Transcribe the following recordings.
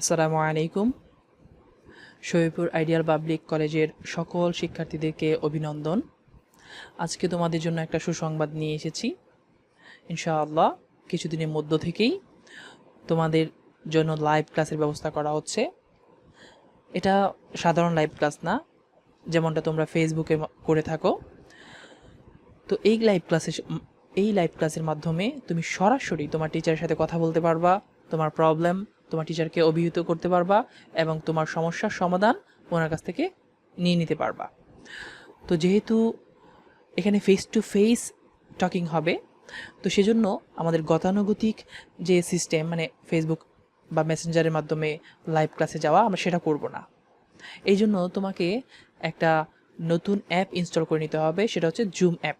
আসসালামু আলাইকুম। Shahidpur ideal public কলেজের সকল শিক্ষার্থীদেরকে অভিনন্দন। আজকে তোমাদের জন্য একটা সুসংবাদ নিয়ে এসেছি। ইনশাআল্লাহ কিছুদিনের মধ্য থেকেই তোমাদের জন্য লাইভ ক্লাসের ব্যবস্থা করা হচ্ছে। এটা সাধারণ লাইভ ক্লাস না, যেমনটা তোমরা ফেসবুকে করে থাকো। তো এই লাইভ ক্লাসে এই লাইভ ক্লাসের মাধ্যমে তুমি সরাসরি তোমার টিচারের সাথে কথা বলতে পারবা, তোমার প্রবলেম তোমার টিচারকে অভিহিত করতে পারবা এবং তোমার সমস্যার সমাধান ওনার কাছ থেকে নিয়ে নিতে পারবা। তো যেহেতু এখানে ফেস টু ফেস টকিং হবে, তো সেজন্য আমাদের গতানুগতিক যে সিস্টেম মানে ফেসবুক বা মেসেঞ্জারের মাধ্যমে লাইভ ক্লাসে যাওয়া, আমরা সেটা করব না। এই জন্য তোমাকে একটা নতুন অ্যাপ ইনস্টল করে নিতে হবে, সেটা হচ্ছে জুম অ্যাপ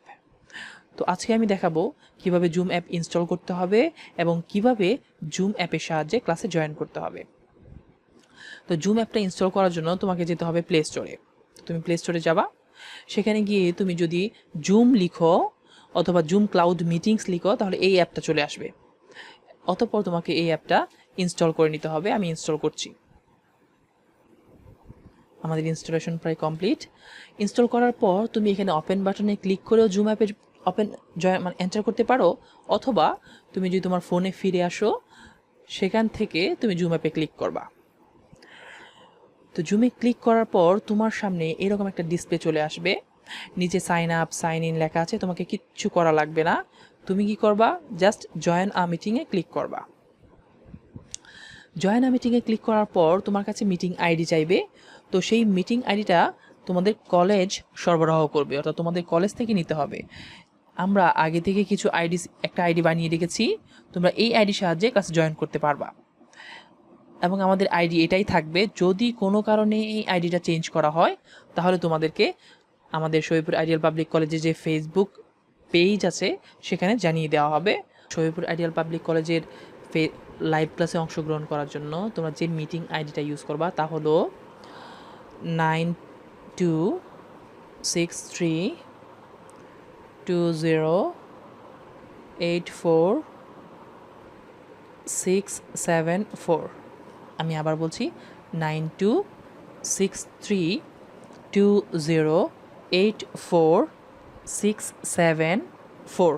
তো আজকে আমি দেখাবো কীভাবে জুম অ্যাপ ইনস্টল করতে হবে এবং কীভাবে জুম অ্যাপের সাহায্যে ক্লাসে জয়েন করতে হবে। তো জুম অ্যাপটা ইনস্টল করার জন্য তোমাকে যেতে হবে প্লে স্টোরে তুমি প্লে স্টোরে যাবা। সেখানে গিয়ে তুমি যদি জুম লিখো অথবা জুম ক্লাউড মিটিংস লিখো, তাহলে এই অ্যাপটা চলে আসবে। অতঃপর তোমাকে এই অ্যাপটা ইনস্টল করে নিতে হবে। আমি ইনস্টল করছি। আমাদের ইনস্টলেশন প্রায় কমপ্লিট ইনস্টল করার পর তুমি এখানে ওপেন বাটনে ক্লিক করেও জুম অ্যাপের ওপেন জয় মানে এন্টার করতে পারো, অথবা তুমি যদি তোমার ফোনে ফিরে আসো, সেখান থেকে তুমি জুম অ্যাপে ক্লিক করবা। তো জুমে ক্লিক করার পর তোমার সামনে এরকম একটা ডিসপ্লে চলে আসবে। নিচে সাইন আপ সাইন ইন লেখা আছে, তোমাকে কিচ্ছু করা লাগবে না। তুমি কি করবা? জাস্ট জয়েন আ মিটিংয়ে ক্লিক করবা। জয়েন আ মিটিংয়ে ক্লিক করার পর তোমার কাছে মিটিং আইডি চাইবে। তো সেই মিটিং আইডিটা তোমাদের কলেজ সরবরাহ করবে, অর্থাৎ তোমাদের কলেজ থেকে নিতে হবে। আমরা আগে থেকে কিছু আইডি, একটা আইডি বানিয়ে রেখেছি। তোমরা এই আইডির সাহায্যে ক্লাসে জয়েন করতে পারবা। এবং আমাদের আইডি এটাই থাকবে, যদি কোনো কারণে এই আইডিটা চেঞ্জ করা হয়, তাহলে তোমাদেরকে আমাদের শহীদপুর আইডিয়াল পাবলিক কলেজে যে ফেসবুক পেজ আছে, সেখানে জানিয়ে দেওয়া হবে। শহীদপুর আইডিয়াল পাবলিক কলেজের ফে লাইভ ক্লাসে অংশগ্রহণ করার জন্য তোমরা যে মিটিং আইডিটা ইউজ করবা, তা হলো nine two six three two zero eight four six seven four আমি আবার বলছি nine two six three two zero eight four six seven four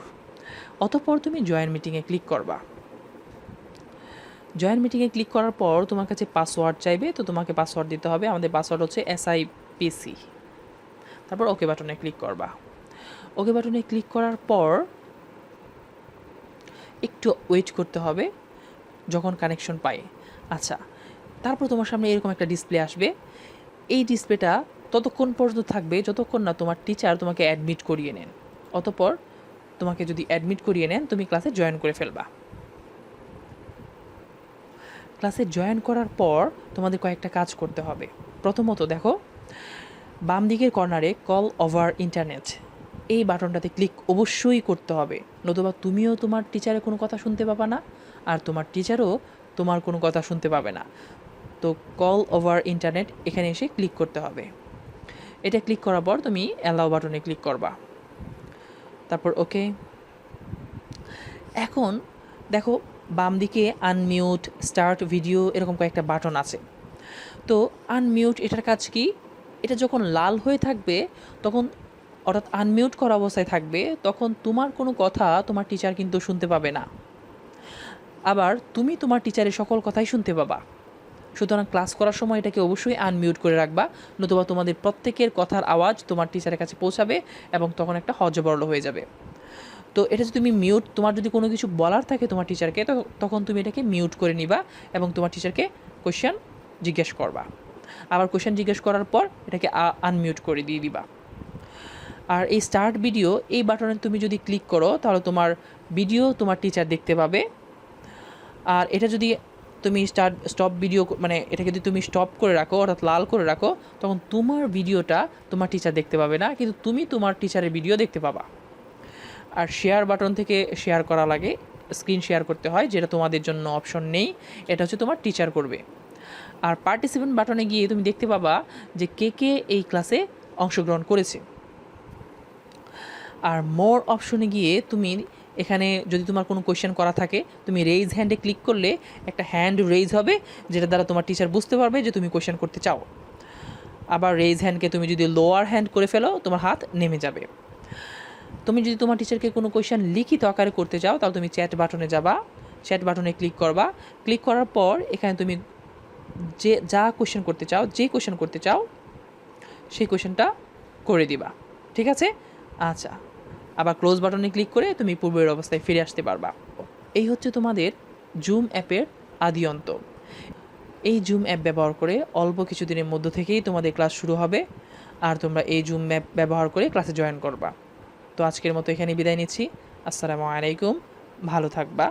অতঃপর তুমি জয়েন মিটিংয়ে ক্লিক করবা। জয়েন মিটিংয়ে ক্লিক করার পর তোমার কাছে পাসওয়ার্ড চাইবে, তো তোমাকে পাসওয়ার্ড দিতে হবে। আমাদের পাসওয়ার্ড হচ্ছে এসআইপিসি তারপর ওকে বাটনে ক্লিক করবা। ওকে বাটনে ক্লিক করার পর একটু ওয়েট করতে হবে যখন কানেকশন পাই। আচ্ছা তারপর তোমার সামনে এরকম একটা ডিসপ্লে আসবে। এই ডিসপ্লেটা ততক্ষণ পর্যন্ত থাকবে যতক্ষণ না তোমার টিচার তোমাকে অ্যাডমিট করিয়ে নেন। অতপর তোমাকে যদি অ্যাডমিট করিয়ে নেন, তুমি ক্লাসে জয়েন করে ফেলবা। ক্লাসে জয়েন করার পর তোমাদের কয়েকটা কাজ করতে হবে। প্রথমত দেখো বাম দিকের কর্নারে কল ওভার ইন্টারনেট। এই বাটনটাতে ক্লিক অবশ্যই করতে হবে। নতুবা তুমিও তোমার টিচারের কোনো কথা শুনতে পাবা না, আর তোমার টিচারও তোমার কোনো কথা শুনতে পাবে না। তো কল ওভার ইন্টারনেট এখানে এসে ক্লিক করতে হবে। এটা ক্লিক করার পর তুমি অ্যালাও বাটনে ক্লিক করবা। তারপর ওকে এখন দেখো বাম দিকে আনমিউট স্টার্ট ভিডিও এরকম কয়েকটা বাটন আছে। তো আনমিউট এটার কাজ কি? এটা যখন লাল হয়ে থাকবে, তখন অর্থাৎ আনমিউট করা অবস্থায় থাকবে, তখন তোমার কোনো কথা তোমার টিচার কিন্তু শুনতে পাবে না। আবার তুমি তোমার টিচারের সকল কথাই শুনতে পাবা। সুতরাং ক্লাস করার সময় এটাকে অবশ্যই আনমিউট করে রাখবা, নতুবা তোমাদের প্রত্যেকের কথার আওয়াজ তোমার টিচারের কাছে পৌঁছাবে এবং তখন একটা হজবরল হয়ে যাবে। তো এটা যদি তুমি মিউট তোমার যদি কোনো কিছু বলার থাকে তোমার টিচারকে তখন তুমি এটাকে মিউট করে নিবা এবং তোমার টিচারকে কোয়েশ্চেন জিজ্ঞেস করবা। আবার কোয়েশ্চেন জিজ্ঞেস করার পর এটাকে আনমিউট করে দিয়ে দিবা। আর এই স্টার্ট ভিডিও এই বাটনে তুমি যদি ক্লিক করো, তাহলে তোমার ভিডিও তোমার টিচার দেখতে পাবে। আর এটা যদি তুমি স্টার্ট স্টপ ভিডিও মানে এটাকে যদি তুমি স্টপ করে রাখো, অর্থাৎ লাল করে রাখো, তখন তোমার ভিডিওটা তোমার টিচার দেখতে পাবে না, কিন্তু তুমি তোমার টিচারের ভিডিও দেখতে পাবা। আর শেয়ার বাটন থেকে শেয়ার করা লাগে স্ক্রিন শেয়ার করতে হয়, যেটা তোমাদের জন্য অপশন নেই, এটা হচ্ছে তোমার টিচার করবে। আর পার্টিসিপেন্ট বাটনে গিয়ে তুমি দেখতে পাবা যে কে কে এই ক্লাসে অংশগ্রহণ করেছে। আর মোর অপশনে গিয়ে তুমি এখানে যদি তোমার কোনো কোয়েশ্চেন করা থাকে, তুমি রেইজ হ্যান্ডে ক্লিক করলে একটা হ্যান্ড রেইজ হবে, যেটা দ্বারা তোমার টিচার বুঝতে পারবে যে তুমি কোয়েশ্চেন করতে চাও। আবার রেইজ হ্যান্ডকে তুমি যদি লোয়ার হ্যান্ড করে ফেলো, তোমার হাত নেমে যাবে। তুমি যদি তোমার টিচারকে কোনো কোয়েশ্চেন লিখিত আকারে করতে চাও, তাহলে তুমি চ্যাট বাটনে যাবা চ্যাট বাটনে ক্লিক করবা। ক্লিক করার পর এখানে তুমি যে, যা কোয়েশ্চেন করতে চাও, যে কোয়েশ্চেন করতে চাও, সেই কোয়েশ্চেনটা করে দিবা। ঠিক আছে? আচ্ছা। আবার ক্লোজ বাটনে ক্লিক করে তুমি পূর্বের অবস্থায় ফিরে আসতে পারবা। এই হচ্ছে তোমাদের জুম অ্যাপের আদি অন্ত। এই জুম অ্যাপ ব্যবহার করে অল্প কিছুদিনের মধ্য থেকেই তোমাদের ক্লাস শুরু হবে আর তোমরা এই জুম অ্যাপ ব্যবহার করে ক্লাসে জয়েন করবা। তো আজকের মতো এখানে বিদায় নিচ্ছি। আসসালামু আলাইকুম। ভালো থাকবা।